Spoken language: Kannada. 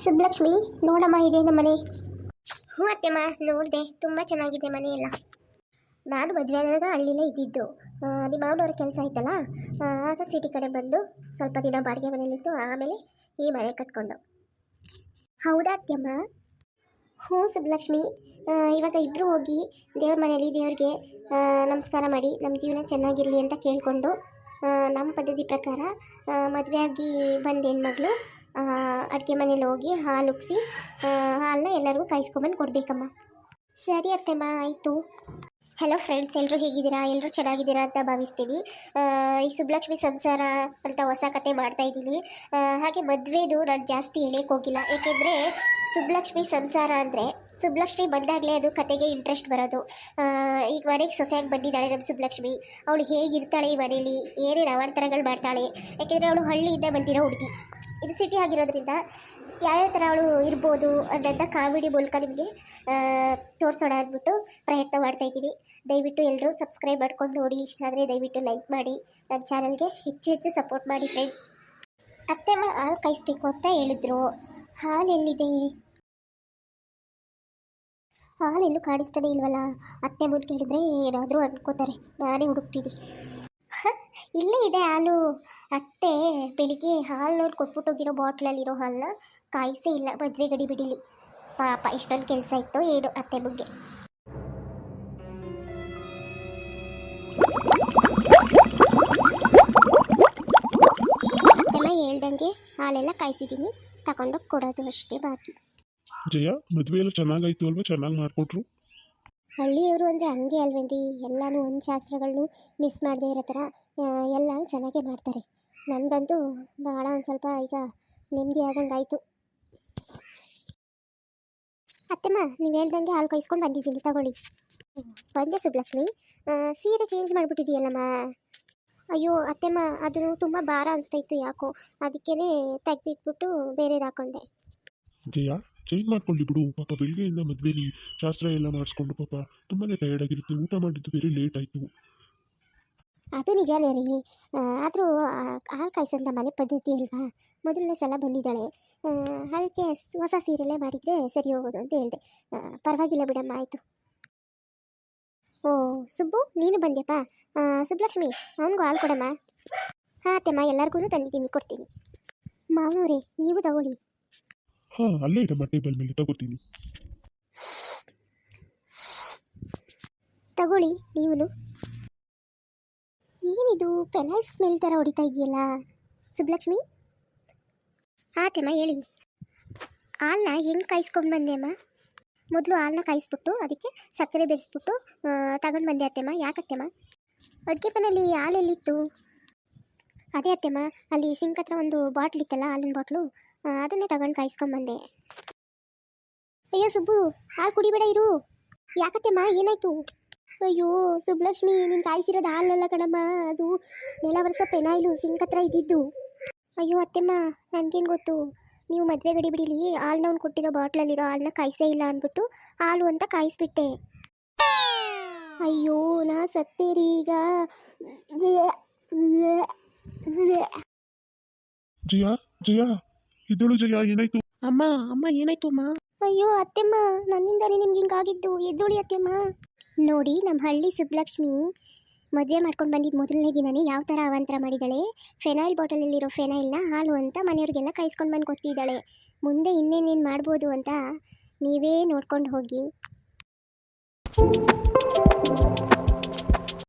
ಸುಬ್ಲಕ್ಷ್ಮಿ ನೋಡಮ್ಮ, ಇದೆ ಮನೆ. ಹ್ಞೂ ಅತ್ತೆಮ್ಮ, ನೋಡಿದೆ, ತುಂಬ ಚೆನ್ನಾಗಿದೆ ಮನೆ ಎಲ್ಲ. ನಾನು ಮದುವೆ ಆದಾಗ ಹಳ್ಳಿಲೇ ಇದ್ದಿದ್ದು. ನಿಮ್ಮ ಮಾವನವ್ರ ಕೆಲಸ ಆಯ್ತಲ್ಲ? ಆಗ ಸಿಟಿ ಕಡೆ ಬಂದು ಸ್ವಲ್ಪ ದಿನ ಬಾಡಿಗೆ ಮನೇಲಿತ್ತು ಆಮೇಲೆ ಈ ಮನೆ ಕಟ್ಕೊಂಡು. ಹೌದಾ ಅತ್ತೆಮ್ಮ? ಹ್ಞೂ ಸುಬ್ಲಕ್ಷ್ಮಿ ಇವಾಗ ಇಬ್ಬರು ಹೋಗಿ ದೇವ್ರ ಮನೇಲಿ ದೇವ್ರಿಗೆ ನಮಸ್ಕಾರ ಮಾಡಿ, ನಮ್ಮ ಜೀವನ ಚೆನ್ನಾಗಿರಲಿ ಅಂತ ಕೇಳಿಕೊಂಡು ನಮ್ಮ ಪದ್ಧತಿ ಪ್ರಕಾರ ಮದುವೆ ಆಗಿ ಬಂದ ಹೆಣ್ಮಗಳು ಅಡುಗೆ ಮನೇಲಿ ಹೋಗಿ ಹಾಲು ಉಗ್ಸಿ ಹಾಲನ್ನ ಎಲ್ಲರಿಗೂ ಕಾಯಿಸ್ಕೊಂಬಂದು ಕೊಡಬೇಕಮ್ಮ. ಸರಿ ಅತ್ತೆಮ್ಮ, ಆಯಿತು. ಹಲೋ ಫ್ರೆಂಡ್ಸ್ ಎಲ್ಲರೂ ಹೇಗಿದ್ದೀರಾ? ಎಲ್ಲರೂ ಚೆನ್ನಾಗಿದ್ದೀರಾ ಅಂತ ಭಾವಿಸ್ತೀನಿ. ಈ ಸುಬ್ಲಕ್ಷ್ಮಿ ಸಂಸಾರ ಅಂತ ಹೊಸ ಕತೆ ಮಾಡ್ತಾಯಿದ್ದೀನಿ ಹಾಗೆ ಮದುವೆದು ನಾನು ಜಾಸ್ತಿ ಹೇಳಕ್ಕೆ ಹೋಗಿಲ್ಲ. ಏಕೆಂದರೆ ಸುಬ್ಲಕ್ಷ್ಮಿ ಸಂಸಾರ ಅಂದರೆ, ಸುಬ್ಲಕ್ಷ್ಮಿ ಬಂದಾಗಲೇ ಅದು ಕತೆಗೆ ಇಂಟ್ರೆಸ್ಟ್ ಬರೋದು. ಈಗ ಮನೆಗೆ ಸೊಸೆಯಾಗಿ ಬಂದಿದ್ದಾಳೆ ನಮ್ಮ ಸುಬ್ಲಕ್ಷ್ಮಿ. ಅವಳು ಹೇಗಿರ್ತಾಳೆ ಈ ಮನೇಲಿ? ಏನೇನು ಅವಾಂತರಗಳು ಮಾಡ್ತಾಳೆ? ಯಾಕೆಂದರೆ ಅವಳು ಹಳ್ಳಿಯಿಂದ ಬಂದಿರೋ ಹುಡುಗಿ. ಇದು ಸಿಟಿ ಆಗಿರೋದ್ರಿಂದ ಯಾವ್ಯಾವ ಥರ ಅವಳು ಇರ್ಬೋದು ಅನ್ನೋದನ್ನ ಕಾಮಿಡಿ ಮೂಲಕ ನಿಮಗೆ ತೋರಿಸೋಣ ಅಂದ್ಬಿಟ್ಟು ಪ್ರಯತ್ನ ಮಾಡ್ತಾ ಇದ್ದೀನಿ. ದಯವಿಟ್ಟು ಎಲ್ಲರೂ ಸಬ್ಸ್ಕ್ರೈಬ್ ಮಾಡ್ಕೊಂಡು ನೋಡಿ. ಇಷ್ಟ ಆದರೆ ದಯವಿಟ್ಟು ಲೈಕ್ ಮಾಡಿ. ನನ್ನ ಚಾನಲ್ಗೆ ಹೆಚ್ಚು ಹೆಚ್ಚು ಸಪೋರ್ಟ್ ಮಾಡಿ ಫ್ರೆಂಡ್ಸ್ ಅತ್ತೆಮ್ಮ ಹಾಲು ಕಾಯಿಸ್ಬೇಕು ಅಂತ ಹೇಳಿದ್ರು. ಹಾಲು ಎಲ್ಲಿದೆ? ಹಾಲು ಎಲ್ಲೂ ಕಾಣಿಸ್ತಾನೆ ಇಲ್ವಲ್ಲ? ಅತ್ತೆ ಮುಂದೆ ಕೇಳಿದ್ರೆ ಏನಾದರೂ ಅನ್ಕೋತಾರೆ. ನಾನೇ ಹುಡುಕ್ತೀನಿ. ಇಲ್ಲೇ ಇದೆ ಹಾಲು. ಅತ್ತೆ ಬೆಳಿಗ್ಗೆ ಹಾಲು ಕೊಟ್ಬಿಟ್ಟು ಹೋಗಿರೋ ಬಾಟ್ಲಲ್ಲಿರೋ ಹಾಲನ್ನ ಕಾಯಿಸೇ ಇಲ್ಲ, ಮದುವೆ ಗಡಿ ಬಿಡಿಲಿ. ಪಾಪ ಇಷ್ಟೊಂದು ಕೆಲಸ ಇತ್ತು ಏನು ಅತ್ತೆ ಬಗ್ಗೆ. ಅತ್ತೆಲ್ಲ ಹೇಳ್ದಂಗೆ ಹಾಲೆಲ್ಲ ಕಾಯಿಸಿದ್ದೀನಿ, ತಗೊಂಡೋಗಿ ಕೊಡೋದು ಅಷ್ಟೇ ಬಾಕಿ. ಜಯ ಮದುವೆ ಎಲ್ಲ ಚೆನ್ನಾಗಾಯ್ತು ಅಲ್ವಾ? ಚೆನ್ನಾಗಿ ಮಾಡಿಕೊಟ್ರು? ಹಳ್ಳಿಯವರು ಅಂದರೆ ಹಂಗೆ ಅಲ್ವೇನ್ರಿ? ಎಲ್ಲಾನು ಒಂದು ಶಾಸ್ತ್ರಗಳನ್ನು ಮಿಸ್ ಮಾಡದೇ ಇರೋ ಥರ ಎಲ್ಲಾನು ಚೆನ್ನಾಗೇ ಮಾಡ್ತಾರೆ. ನನಗಂತೂ ಭಾಳ ಒಂದು ಸ್ವಲ್ಪ ಈಗ ನೆಮ್ಮದಿ ಆದಂಗೆ ಆಯಿತು. ಅತ್ತೆಮ್ಮ, ನೀವು ಹೇಳ್ದಂಗೆ ಹಾಲು ಕಾಯಿಸ್ಕೊಂಡು ಬಂದಿದ್ದೀನಿ, ತಗೊಳ್ಳಿ. ಬಂದೆ ಸುಬ್ಲಕ್ಷ್ಮಿ. ಸೀರೆ ಚೇಂಜ್ ಮಾಡಿಬಿಟ್ಟಿದೆಯಲ್ಲಮ್ಮ ಅಯ್ಯೋ, ಅತ್ತೆಮ್ಮ, ಅದನ್ನು ತುಂಬ ಭಾರ ಅನಿಸ್ತಾ ಇತ್ತು ಯಾಕೋ. ಅದಕ್ಕೇ ತೆಗೆದಿಟ್ಬಿಟ್ಟು ಬೇರೆದು ಹಾಕೊಂಡೆ. ಜಯ ಚೇಂಜ್ ಮಾಡ್ಕೊಳ್ಳಿ ಬಿಡು? ಪಾಪ ಬೆಳಗ್ಗೆಯಿಂದ ಮದುವೆಲಿ ಶಾಸ್ತ್ರ ಎಲ್ಲ ಮಾಡಿಸ್ಕೊಂಡು ಪಾಪ ತುಂಬಾ ಟಯರ್ಡ್ ಆಗಿರುತ್ತೆ. ಊಟ ಮಾಡಿದ್ದು ಬೇರೆ ಲೇಟ್ ಆಯಿತು. ಅದು ನಿಜಾನೇ ರೀ ಆದರೂ ಹಾಲು ಕಾಯಿಸಂತ ಮನೆ ಪದ್ಧತಿ ಅಲ್ವಾ? ಮೊದಲನೇ ಸಲ ಬಂದಿದ್ದಾಳೆ. ಆ, ಅದಕ್ಕೆ ಹೊಸ ಸೀರೆಲೇ ಮಾಡಿದರೆ ಸರಿ ಹೋಗೋದು ಅಂತ ಹೇಳಿದೆ. ಪರವಾಗಿಲ್ಲ ಬಿಡಮ್ಮ ಆಯಿತು. ಓ ಸುಬ್ಬು ನೀನು ಬಂದ್ಯಪ್ಪ? ಸುಬ್ಬಲಕ್ಷ್ಮಿ ಅವನಿಗೂ ಹಾಲು ಕೊಡಮ್ಮ. ಹಾಂ ಅತ್ತೆಮ್ಮ ಎಲ್ಲರಿಗೂ ತಂದಿದ್ದೀನಿ ಕೊಡ್ತೀನಿ. ಮಾವನವ್ರೆ ನೀವು ತಗೊಳ್ಳಿ. ಹಾಂ, ಅಲ್ಲೇ ಇಡಮ್ಮ ಟೇಬಲ್ ಮೇಲೆ, ತಗೋತೀನಿ. ತಗೊಳ್ಳಿ ನೀವು ಏನಿದು ಪೆನಲ್ ಸ್ಮೆಲ್ ಥರ ಹೊಡಿತಾ ಇದೆಯಲ್ಲ ಸುಬ್ಲಕ್ಷ್ಮಿ? ಆತೆಮ್ಮ ಹೇಳಿ. ಹಾಲನ್ನ ಹೆಂಗೆ ಕಾಯಿಸ್ಕೊಂಡು ಬಂದೆ, ಅಮ್ಮ? ಮೊದಲು ಹಾಲನ್ನ ಕಾಯಿಸ್ಬಿಟ್ಟು, ಅದಕ್ಕೆ ಸಕ್ಕರೆ ಬೆರೆಸ್ಬಿಟ್ಟು ತಗೊಂಡು ಬಂದೆ, ಅತ್ತೆಮ್ಮ. ಯಾಕತ್ತೆಮ್ಮ ಅಡುಗೆ ಮನೆಯಲ್ಲಿ ಹಾಲೆಲ್ಲಿತ್ತು ಅದೇ, ಅತ್ತೆಮ್ಮ, ಅಲ್ಲಿ ಸಿಂಕ್ ಹತ್ರ ಒಂದು ಬಾಟ್ಲ್ ಇತ್ತಲ್ಲ, ಹಾಲಿನ ಬಾಟ್ಲು? ಅದನ್ನೇ ತಗೊಂಡು ಕಾಯಿಸ್ಕೊಂಬಂದೆ. ಅಯ್ಯೋ ಸುಬ್ಬು, ಹಾಲು ಕುಡಿಬೇಡ ಇರು. ಯಾಕತ್ತೆಮ್ಮ, ಏನಾಯ್ತು? ಅಯ್ಯೋ ಸುಬ್ಲಕ್ಷ್ಮಿ, ನೀನು ಕಾಯಿಸಿರೋದು ಹಾಲಲ್ಲ ಕಣಮ್ಮ, ಅದು ನೆಲ ವರ್ಷ ಪೆನಾಯಿಲು ಸಿಂಕ್ ಹತ್ರ ಇದ್ದಿದ್ದು. ಅಯ್ಯೋ ಅತ್ತೆಮ್ಮ, ನನಗೇನು ಗೊತ್ತು? ನೀವು ಮದುವೆ ಗಡಿ ಬಿಡಿಲಿ ಹಾಲ್ನವ್ನು ಕೊಟ್ಟಿರೋ ಬಾಟ್ಲಲ್ಲಿರೋ ಹಾಲನ್ನ ಕಾಯಿಸೇ ಇಲ್ಲ ಅಂದ್ಬಿಟ್ಟು ಹಾಲು ಅಂತ ಕಾಯಿಸ್ಬಿಟ್ಟೆ. ಅಯ್ಯೋ, ನಾ ಸತ್ತೇರಿ ಈಗ. ಜಿಯಾ, ಜಯ. ಇದ್ದಳು ಜಯ ಏನಾಯ್ತು? ಅಮ್ಮ ಅಮ್ಮ ಏನಾಯ್ತು ಅಮ್ಮ? ಅಯ್ಯೋ ಅತ್ತೆಮ್ಮ ನನ್ನಿಂದಾನೇ ನಿಮ್ಗೆ ಹಿಂಗಾಗಿದ್ದು. ಎದ್ದೋಳಿ ಅತ್ತೆಮ್ಮ. ನೋಡಿ ನಮ್ಮ ಹಳ್ಳಿ ಸುಬ್ಲಕ್ಷ್ಮಿ ಮದುವೆ ಮಾಡ್ಕೊಂಡು ಬಂದಿದ್ದ ಮೊದಲನೇ ದಿನನೇ ಯಾವ ಥರ ಅವಾಂತರ ಮಾಡಿದ್ದಾಳೆ ಫೆನೈಲ್ ಬಾಟಲಲ್ಲಿರೋ ಫೆನೈಲ್ನ ಹಾಲು ಅಂತ ಮನೆಯವ್ರಿಗೆಲ್ಲ ಕಾಯಿಸ್ಕೊಂಡು ಬಂದು ಕೊಟ್ಟಿದ್ದಾಳೆ ಮುಂದೆ ಇನ್ನೇನೇನು ಮಾಡ್ಬೋದು ಅಂತ ನೀವೇ ನೋಡ್ಕೊಂಡು ಹೋಗಿ.